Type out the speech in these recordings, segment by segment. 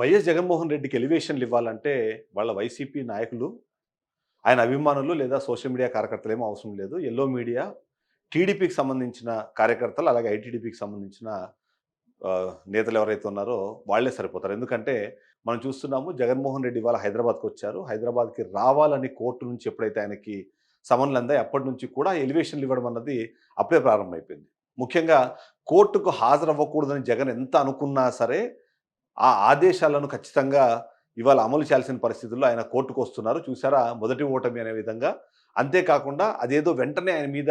YS Jaganmohan రెడ్డికి ఎలివేషన్లు ఇవ్వాలంటే వాళ్ళ వైసీపీ నాయకులు ఆయన అభిమానులు లేదా సోషల్ మీడియా కార్యకర్తలు ఏమో అవసరం లేదు. ఎల్లో మీడియా టీడీపీకి సంబంధించిన కార్యకర్తలు అలాగే ఐటీడీపీకి సంబంధించిన నేతలు ఎవరైతే ఉన్నారో వాళ్ళే సరిపోతారు. ఎందుకంటే మనం చూస్తున్నాము జగన్మోహన్ రెడ్డి ఇవాళ హైదరాబాద్కి వచ్చారు. హైదరాబాద్కి రావాలని కోర్టు నుంచి ఎప్పుడైతే ఆయనకి సమన్లు అందాయి అప్పటి నుంచి కూడా ఎలివేషన్లు ఇవ్వడం అన్నది అప్పుడే ప్రారంభమైపోయింది. ముఖ్యంగా కోర్టుకు హాజరవ్వకూడదని జగన్ ఎంత అనుకున్నా సరే ఆ ఆదేశాలను ఖచ్చితంగా ఇవాళ అమలు చేయాల్సిన పరిస్థితుల్లో ఆయన కోర్టుకు వస్తున్నారు. చూసారా మొదటి ఓటమి అనే విధంగా. అంతేకాకుండా అదేదో వెంటనే ఆయన మీద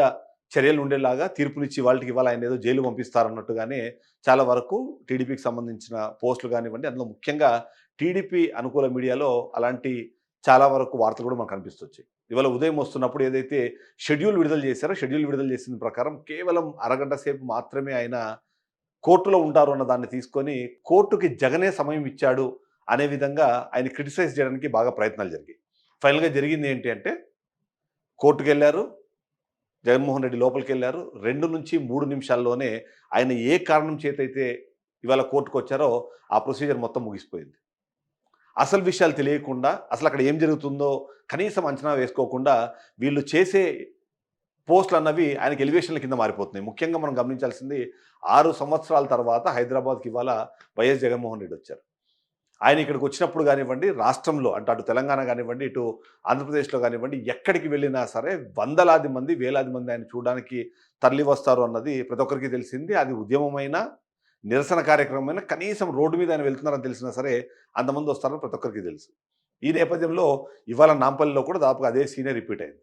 చర్యలు ఉండేలాగా తీర్పునిచ్చి వాళ్ళకి ఇవాళ ఆయన ఏదో జైలు పంపిస్తారన్నట్టుగానే చాలా వరకు టీడీపీకి సంబంధించిన పోస్టులు కానివ్వండి అందులో ముఖ్యంగా టీడీపీ అనుకూల మీడియాలో అలాంటి చాలా వరకు వార్తలు కూడా మనకు కనిపిస్తొచ్చాయి. ఇవాళ ఉదయం వస్తున్నప్పుడు ఏదైతే షెడ్యూల్ విడుదల చేశారో షెడ్యూల్ విడుదల చేసిన ప్రకారం కేవలం అరగంట సేపు మాత్రమే ఆయన కోర్టులో ఉంటారు అన్న దాన్ని తీసుకొని కోర్టుకి జగనే సమయం ఇచ్చాడు అనే విధంగా ఆయన క్రిటిసైజ్ చేయడానికి బాగా ప్రయత్నాలు జరిగాయి. ఫైనల్గా జరిగింది ఏంటి అంటే కోర్టుకు వెళ్ళారు జగన్మోహన్ రెడ్డి లోపలికి వెళ్ళారు రెండు నుంచి మూడు నిమిషాల్లోనే ఆయన ఏ కారణం చేతైతే ఇవాళ కోర్టుకు వచ్చారో ఆ ప్రొసీజర్ మొత్తం ముగిసిపోయింది. అసలు విషయాలు తెలియకుండా అసలు అక్కడ ఏం జరుగుతుందో కనీసం అంచనా వేసుకోకుండా వీళ్ళు చేసే పోస్టులు అన్నవి ఆయనకి ఎలివేషన్ల కింద మారిపోతున్నాయి. ముఖ్యంగా మనం గమనించాల్సింది ఆరు సంవత్సరాల తర్వాత హైదరాబాద్కి ఇవాళ వైఎస్ జగన్మోహన్ రెడ్డి వచ్చారు. ఆయన ఇక్కడికి వచ్చినప్పుడు కానివ్వండి రాష్ట్రంలో అంటే అటు తెలంగాణ కానివ్వండి ఇటు ఆంధ్రప్రదేశ్లో కానివ్వండి ఎక్కడికి వెళ్ళినా సరే వందలాది మంది వేలాది మంది ఆయన చూడడానికి తరలి వస్తారు అన్నది ప్రతి ఒక్కరికి తెలిసింది. అది ఉద్యమమైన నిరసన కార్యక్రమమైన కనీసం రోడ్డు మీద ఆయన వెళ్తున్నారని తెలిసినా సరే అంతమంది వస్తారని ప్రతి ఒక్కరికి తెలుసు. ఈ నేపథ్యంలో ఇవాళ నాంపల్లిలో కూడా దాదాపుగా అదే సీనే రిపీట్ అయింది.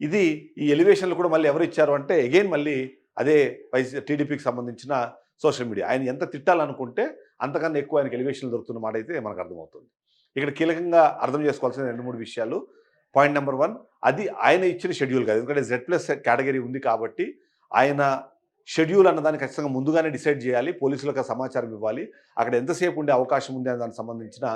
ఇది ఈ ఎలివేషన్లు కూడా మళ్ళీ ఎవరు ఇచ్చారు అంటే అగైన్ మళ్ళీ అదే వైసీ టీడీపీకి సంబంధించిన సోషల్ మీడియా ఆయన ఎంత తిట్టాలనుకుంటే అంతకన్నా ఎక్కువ ఆయనకి ఎలివేషన్లు దొరుకుతున్న మాట అయితే మనకు అర్థమవుతుంది. ఇక్కడ కీలకంగా అర్థం చేసుకోవాల్సిన రెండు మూడు విషయాలు. పాయింట్ నెంబర్ వన్ అది ఆయన ఇచ్చిన షెడ్యూల్ కాదు. ఎందుకంటే జెడ్ ప్లస్ కేటగిరీ ఉంది కాబట్టి ఆయన షెడ్యూల్ అన్నదాన్ని ఖచ్చితంగా ముందుగానే డిసైడ్ చేయాలి పోలీసులకు సమాచారం ఇవ్వాలి. అక్కడ ఎంతసేపు ఉండే అవకాశం ఉంది అనే దానికి సంబంధించిన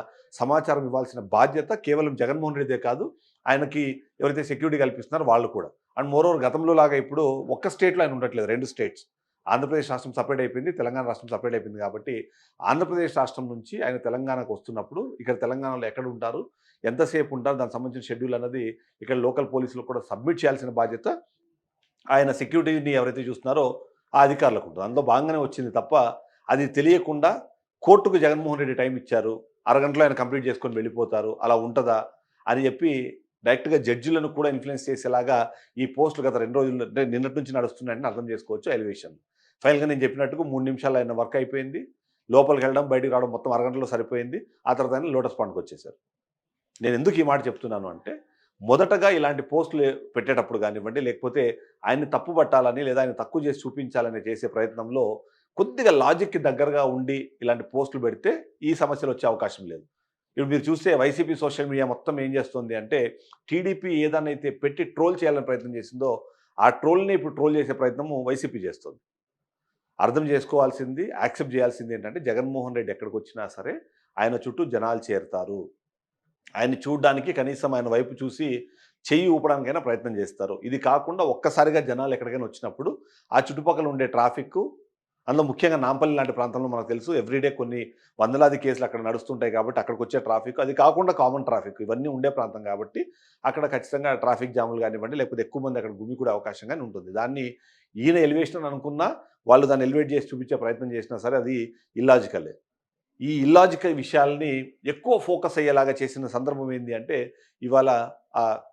సమాచారం ఇవ్వాల్సిన బాధ్యత కేవలం జగన్మోహన్ రెడ్డిదే కాదు ఆయనకి ఎవరైతే సెక్యూరిటీ కల్పిస్తున్నారో వాళ్ళు కూడా. అండ్ మోరోవర్ గతంలో లాగా ఇప్పుడు ఒక్క స్టేట్లో ఆయన ఉండట్లేదు రెండు స్టేట్స్. ఆంధ్రప్రదేశ్ రాష్ట్రం సపరేట్ అయిపోయింది తెలంగాణ రాష్ట్రం సపరేట్ అయిపోయింది కాబట్టి ఆంధ్రప్రదేశ్ రాష్ట్రం నుంచి ఆయన తెలంగాణకు వస్తున్నప్పుడు ఇక్కడ తెలంగాణలో ఎక్కడ ఉంటారు ఎంతసేపు ఉంటారు దానికి సంబంధించిన షెడ్యూల్ అన్నది ఇక్కడ లోకల్ పోలీసులు కూడా సబ్మిట్ చేయాల్సిన బాధ్యత ఆయన సెక్యూరిటీని ఎవరైతే చూస్తున్నారో ఆ అధికారులకు ఉంటుంది. అందులో భాగంగానే వచ్చింది తప్ప అది తెలియకుండా కోర్టుకు జగన్మోహన్ రెడ్డి టైం ఇచ్చారు. అరగంటలో ఆయన కంప్లీట్ చేసుకొని వెళ్ళిపోతారు. అలా ఉంటుందా? అని చెప్పి డైరెక్ట్గా జడ్జిలను కూడా ఇన్ఫ్లుయెన్స్ చేసేలాగా ఈ పోస్టులు గత రెండు రోజులు అంటే నిన్నటి నుంచి నడుస్తున్నాయని అర్థం చేసుకోవచ్చు ఎలివేషన్. ఫైనల్గా నేను చెప్పినట్టుగా మూడు నిమిషాలు ఆయన వర్క్ అయిపోయింది. లోపలికి వెళ్ళడం బయటకు రావడం మొత్తం అరగంటలో సరిపోయింది. ఆ తర్వాత ఆయన లోటస్ పాండ్కి వచ్చేసారు. నేను ఎందుకు ఈ మాట చెప్తున్నాను అంటే మొదటగా ఇలాంటి పోస్టులు పెట్టేటప్పుడు కానివ్వండి లేకపోతే ఆయన్ని తప్పు పట్టాలని లేదా ఆయన తక్కువ చేసి చూపించాలని చేసే ప్రయత్నంలో కొద్దిగా లాజిక్కి దగ్గరగా ఉండి ఇలాంటి పోస్టులు పెడితే ఈ సమస్యలు వచ్చే అవకాశం లేదు. ఇప్పుడు మీరు చూస్తే వైసీపీ సోషల్ మీడియా మొత్తం ఏం చేస్తుంది అంటే టీడీపీ ఏదైతే పెట్టి ట్రోల్ చేయాలని ప్రయత్నం చేసిందో ఆ ట్రోల్ని ఇప్పుడు ట్రోల్ చేసే ప్రయత్నము వైసీపీ చేస్తుంది. అర్థం చేసుకోవాల్సింది యాక్సెప్ట్ చేయాల్సింది ఏంటంటే జగన్మోహన్ రెడ్డి ఎక్కడికి వచ్చినా సరే ఆయన చుట్టూ జనాలు చేరుతారు. ఆయన్ని చూడడానికి కనీసం ఆయన వైపు చూసి చెయ్యి ఊపడానికైనా ప్రయత్నం చేస్తారు. ఇది కాకుండా ఒక్కసారిగా జనాలు ఎక్కడికైనా వచ్చినప్పుడు ఆ చుట్టుపక్కల ఉండే ట్రాఫిక్ అందులో ముఖ్యంగా నాంపల్లి లాంటి ప్రాంతంలో మనకు తెలుసు ఎవ్రీడే కొన్ని వందలాది కేసులు అక్కడ నడుస్తుంటాయి కాబట్టి అక్కడికి వచ్చే ట్రాఫిక్ అది కాకుండా కామన్ ట్రాఫిక్ ఇవన్నీ ఉండే ప్రాంతం కాబట్టి అక్కడ ఖచ్చితంగా ట్రాఫిక్ జాములు కానివ్వండి లేకపోతే ఎక్కువ మంది అక్కడ గుమి కూడా అవకాశం కానీ ఉంటుంది. దాన్ని ఈయన ఎలివేషన్ అనుకున్నా వాళ్ళు దాన్ని ఎలివేట్ చేసి చూపించే ప్రయత్నం చేసినా సరే అది ఇల్లాజికలే. ఈ ఇల్లాజికల్ విషయాల్ని ఎక్కువ ఫోకస్ అయ్యేలాగా చేసిన సందర్భం ఏంటి అంటే ఇవాళ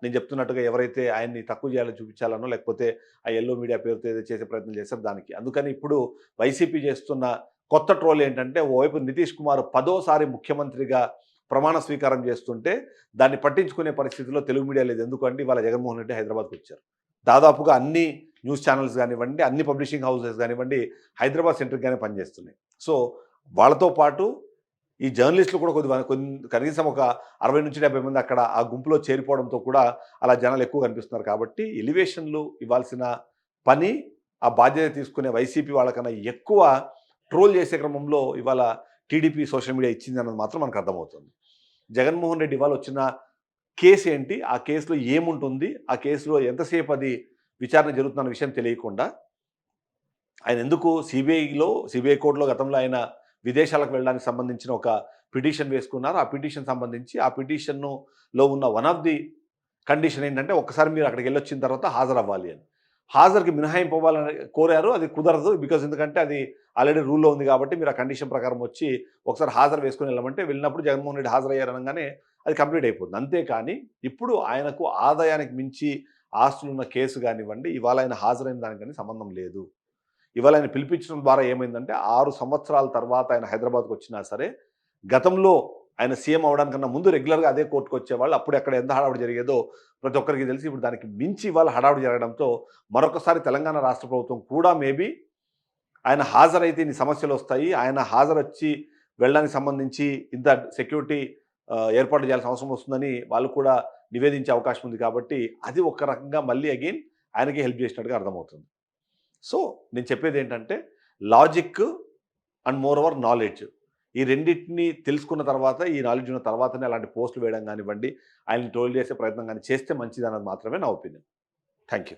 నేను చెప్తున్నట్టుగా ఎవరైతే ఆయన్ని తక్కువ చేయాలో చూపించాలనో లేకపోతే ఆ ఎల్లో మీడియా పేరుతో ఏదో చేసే ప్రయత్నం చేశారు దానికి. అందుకని ఇప్పుడు వైసీపీ చేస్తున్న కొత్త ట్రోల్ ఏంటంటే ఓవైపు నితీష్ కుమార్ పదోసారి ముఖ్యమంత్రిగా ప్రమాణ స్వీకారం చేస్తుంటే దాన్ని పట్టించుకునే పరిస్థితిలో తెలుగు మీడియా లేదు. ఎందుకంటే ఇవాళ జగన్మోహన్ రెడ్డి హైదరాబాద్కి వచ్చారు. దాదాపుగా అన్ని న్యూస్ ఛానల్స్ కానివ్వండి అన్ని పబ్లిషింగ్ హౌసెస్ కానివ్వండి హైదరాబాద్ సెంటర్గానే పనిచేస్తున్నాయి. సో వాళ్ళతో పాటు ఈ జర్నలిస్టులు కూడా కొద్ది కనీసం ఒక అరవై నుంచి డెబ్బై మంది అక్కడ ఆ గుంపులో చేరిపోవడంతో కూడా అలా జనాలు ఎక్కువ కనిపిస్తున్నారు. కాబట్టి ఎలివేషన్లు ఇవ్వాల్సిన పని ఆ బాధ్యత తీసుకునే వైసీపీ వాళ్ళకన్నా ఎక్కువ ట్రోల్ చేసే క్రమంలో ఇవాళ టీడీపీ సోషల్ మీడియా ఇచ్చింది అన్నది మాత్రం మనకు అర్థమవుతుంది. జగన్మోహన్ రెడ్డి ఇవాళ వచ్చిన కేసు ఏంటి? ఆ కేసులో ఏముంటుంది? ఆ కేసులో ఎంతసేపు అది విచారణ జరుగుతున్న విషయం తెలియకుండా ఆయన ఎందుకు సిబిఐలో సిబిఐ కోర్టులో గతంలో ఆయన విదేశాలకు వెళ్ళడానికి సంబంధించిన ఒక పిటిషన్ వేసుకున్నారు. ఆ పిటిషన్ సంబంధించి ఆ పిటిషన్ను లో ఉన్న వన్ ఆఫ్ ది కండిషన్ ఏంటంటే ఒకసారి మీరు అక్కడికి వెళ్ళొచ్చిన తర్వాత హాజరవ్వాలి అని. హాజరుకి మినహాయింపవ్వాలని కోరారు. అది కుదరదు బికాజ్ ఎందుకంటే అది ఆల్రెడీ రూల్లో ఉంది కాబట్టి మీరు ఆ కండిషన్ ప్రకారం వచ్చి ఒకసారి హాజరు వేసుకుని వెళ్ళమంటే వెళ్ళినప్పుడు జగన్మోహన్ రెడ్డి హాజరయ్యారనగానే అది కంప్లీట్ అయిపోతుంది. అంతేకాని ఇప్పుడు ఆయనకు ఆదాయానికి మించి ఆస్తులు ఉన్న కేసు కానివ్వండి ఇవాళ ఆయన హాజరైన దానికి కానీ సంబంధం లేదు. ఇవాళ ఆయన పిలిపించడం ద్వారా ఏమైందంటే ఆరు సంవత్సరాల తర్వాత ఆయన హైదరాబాద్కు వచ్చినా సరే గతంలో ఆయన సీఎం అవడానికన్నా ముందు రెగ్యులర్గా అదే కోర్టుకు వచ్చేవాళ్ళు. అప్పుడు ఎక్కడ ఎంత హడావుడు జరిగేదో ప్రతి ఒక్కరికి తెలిసి ఇప్పుడు దానికి మించి ఇవాళ హడావుడు జరగడంతో మరొకసారి తెలంగాణ రాష్ట్ర ప్రభుత్వం కూడా మేబీ ఆయన హాజరైతే ఇన్ని సమస్యలు వస్తాయి. ఆయన హాజరొచ్చి వెళ్ళడానికి సంబంధించి ఇంత సెక్యూరిటీ ఏర్పాటు చేయాల్సిన అవసరం వస్తుందని వాళ్ళు కూడా నివేదించే అవకాశం ఉంది కాబట్టి అది ఒక రకంగా మళ్ళీ అగైన్ ఆయనకి హెల్ప్ చేసినట్టుగా అర్థమవుతుంది. సో నేను చెప్పేది ఏంటంటే logic and moreover knowledge. ఈ రెండింటిని తెలుసుకున్న తర్వాత ఈ నాలెడ్జ్ ఉన్న తర్వాతనే అలాంటి పోస్టులు వేయడం కానివ్వండి ఆయన ట్రోల్ చేసే ప్రయత్నం కానీ చేస్తే మంచిది అన్నది మాత్రమే నా ఒపీనియన్. Thank you